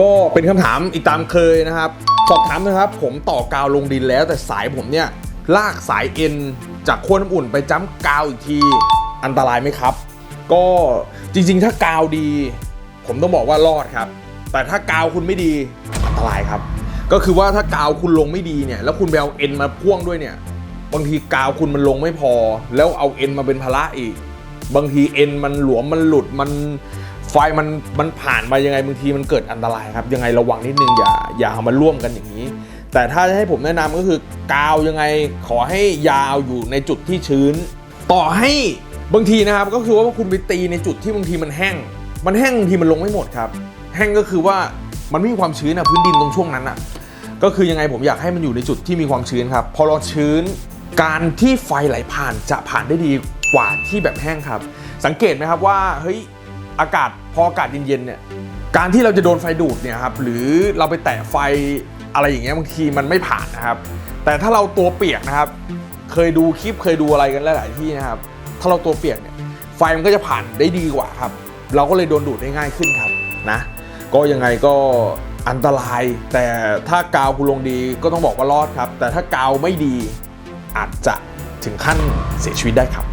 ก็เป็นคำถามอีกตามเคยนะครับ สอบถามนะครับ ผมต่อกาวลงดินแล้วแต่สายผมเนี่ยลากสายเอ็นจากขั้วน้ำอุ่นไปจ้ำกาวอีกทีอันตรายไหมครับ ก็จริงๆ ถ้ากาวดี ผมต้องบอกว่ารอดครับ แต่ถ้ากาวคุณไม่ดีอันตรายครับ ก็คือว่าถ้ากาวคุณลงไม่ดีเนี่ยแล้วคุณไปเอาเอ็นมาพ่วงด้วยเนี่ยบางทีกาวคุณมันลงไม่พอ แล้วเอาเอ็นมาเป็นภาระอีก บางทีเอ็นมันหลวมมันหลุดมัน ไฟมันมันผ่านมายังไงบางทีมันเกิดอันตรายครับ ยังไงระวังนิดนึงอย่าอย่าเอามาร่วมกันอย่างนี้ แต่ถ้าจะให้ผมแนะนำก็คือกาวยังไงขอให้ยาวอยู่ในจุดที่ชื้น ต่อให้บางทีนะครับก็คือว่าคุณไปตีในจุดที่บางทีมันแห้ง มันแห้งบางทีมันลงไม่หมดครับ แห้งก็คือว่ามันไม่มีความชื้นอะพื้นดินตรงช่วงนั้นอะก็คือยังไงผมอยากให้มันอยู่ในจุดที่มีความชื้นครับ พอเราชื้น การที่ไฟไหลผ่านจะผ่านได้ดีกว่าที่แบบแห้งครับ สังเกตไหมครับว่าเฮ้ย อากาศพออากาศเย็นๆเนี่ยการที่เราจะโดนไฟดูดเนี่ยครับหรือเราไปแตะไฟอะไรอย่างเงี้ยบางทีมันไม่ผ่านนะครับ แต่ถ้าเราตัวเปียกนะครับ เคยดูคลิปเคยดูอะไรกันหลายๆที่นะครับ ถ้าเราตัวเปียกเนี่ยไฟมันก็จะผ่านได้ดีกว่าครับ เราก็เลยโดนดูดได้ง่ายขึ้นครับนะ ก็ยังไงก็อันตราย แต่ถ้ากาวคุณลงดีก็ต้องบอกว่ารอดครับ แต่ถ้ากาวไม่ดีอาจจะถึงขั้นเสียชีวิตได้ครับ